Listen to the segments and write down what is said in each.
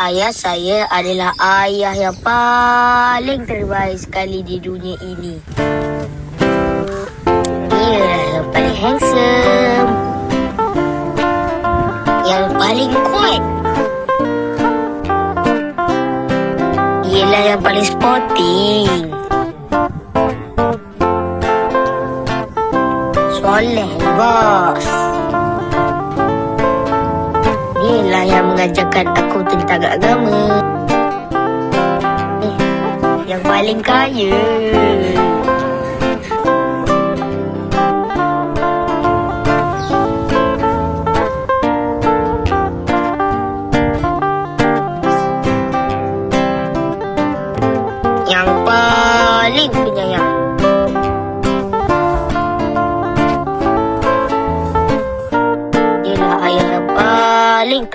Ayah saya adalah ayah yang paling terbaik sekali di dunia ini. Dia yang paling handsome. Yang paling kuat. Ialah yang paling sporting. Soleh, bos. Dialah yang mengajarkan aku tentang agama. Yang paling kaya.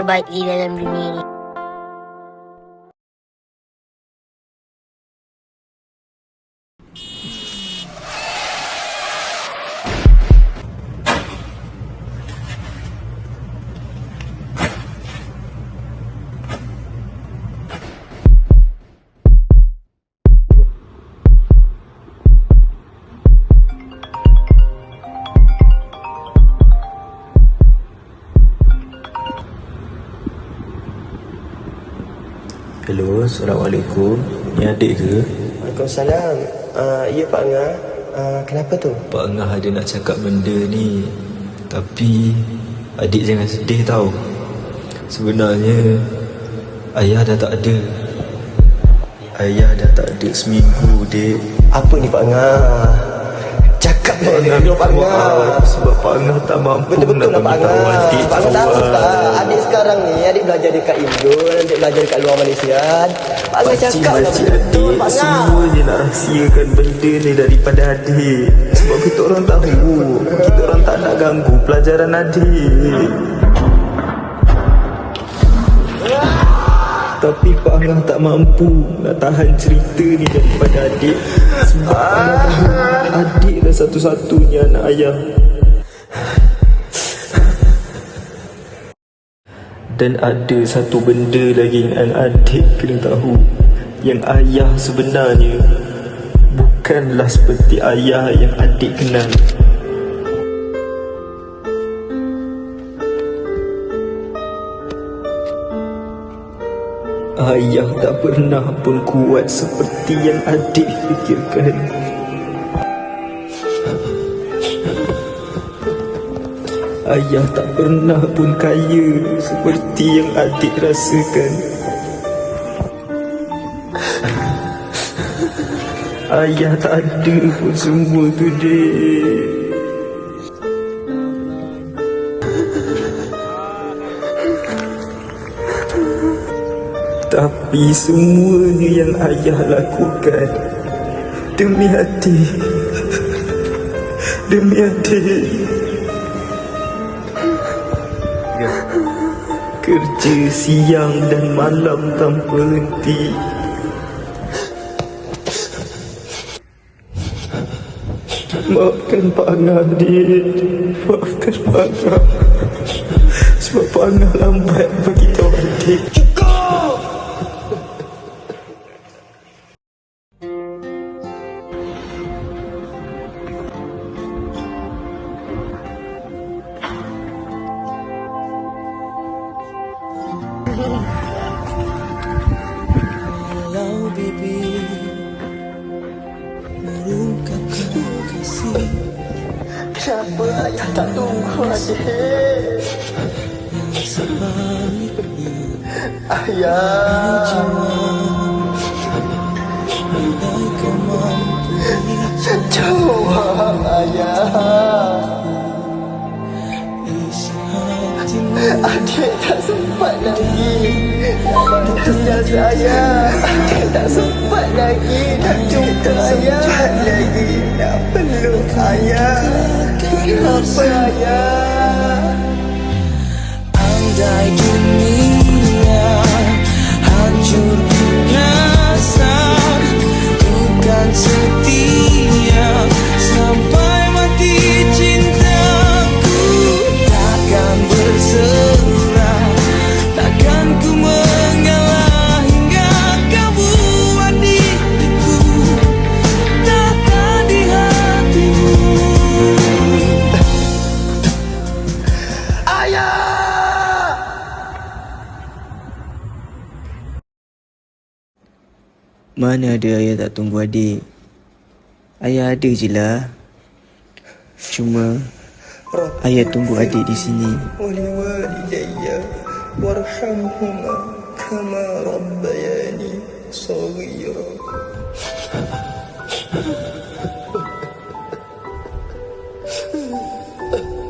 Terbaik di dalam dunia ini. Hello, Assalamualaikum. Ni adik ke? Waalaikumsalam. Uh, ya Pak Angah. Uh, kenapa tu? Pak Angah ada nak cakap benda ni. Tapi adik jangan sedih tau. Sebenarnya ayah dah tak ada. Ayah dah tak ada seminggu, dek. Apa ni Pak Angah? Maaf sebab Pak Angah tak mampu Betul-betul nak lah Angah tahu tak? Adik sekarang ni, adik belajar dekat Indo, adik belajar dekat luar Malaysia. Pak Angah cakap lah betul. Semua je nak rahsiakan benda ni daripada adik. Sebab kita orang tahu Kita orang tak nak ganggu pelajaran adik Tapi Pak Angah tak mampu Nak tahan cerita ni daripada adik. Sebab tahu Adik dah satu-satunya anak ayah. Dan ada satu benda lagi yang adik kena tahu. Yang ayah sebenarnya Bukanlah seperti ayah yang adik kenal Ayah tak pernah pun kuat seperti yang adik fikirkan Ayah tak pernah pun kaya seperti yang adik rasakan. Ayah tak ada pun semua tu, dek. Tapi semuanya yang ayah lakukan Demi hati. Demi adik Kerja siang dan malam tanpa henti. Maafkan Pak adik Maafkan Pak Angah Sebab Pak Angah lambat beritahu adik Kenapa ayah tak tunggu adik? Ayah. Jawab ayah. Adik tak sempat lagi Balas saya tak sempat lagi Nak jumpa ayah lagi Nak peluk ayah Kenapa ayah Andai Mana ada ayah tak tunggu adik? Ayah ada je lah. Cuma ayah tunggu adik di sini. ولوالدي وارحمهما كما ربياني صغيرا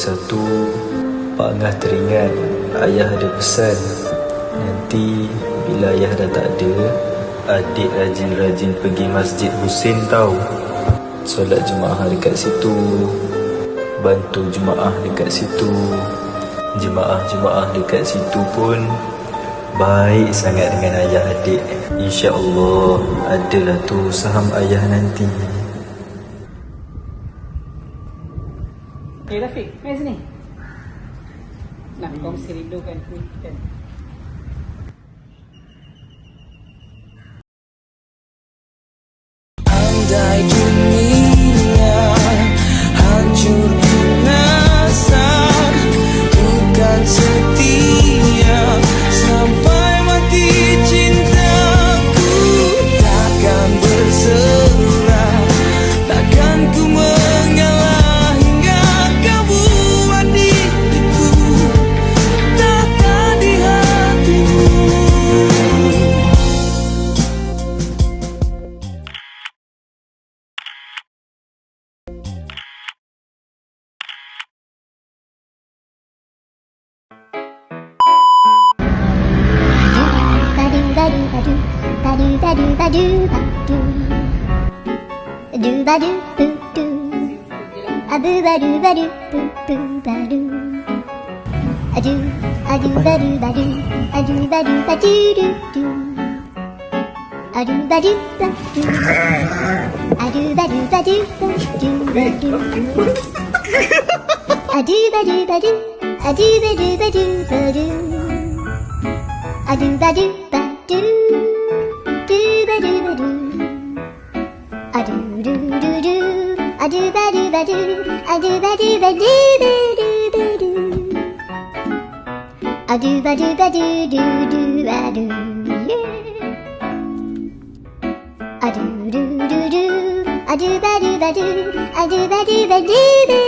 satu Pak Angah teringat Ayah ada pesan Nanti Bila ayah dah tak ada Adik rajin-rajin pergi Masjid Husin tau. Solat jemaah dekat situ Bantu jemaah dekat situ Jemaah-jemaah dekat situ pun Baik sangat dengan ayah adik. InsyaAllah Adalah tu saham ayah nanti Eh Rafiq, mari sini. Nak kongsi rindu kan kan. Boom ba doo boo doo. A boo ba doo ba doo boo boo ba doo. A doo a doo ba doo ba doo. A doo ba doo ba doo doo doo. A doo ba doo ba doo. A doo ba doo ba doo ba doo ba doo. A doo ba doo ba doo. A doo ba doo ba doo ba doo. A doo ba doo ba doo. Doo ba doo ba doo do do do, a do ba do ba do, a do ba do ba do ba do ba do, a do ba do ba do do do ba do, yeah. A do do do do, a do ba do ba do, a do ba do ba do.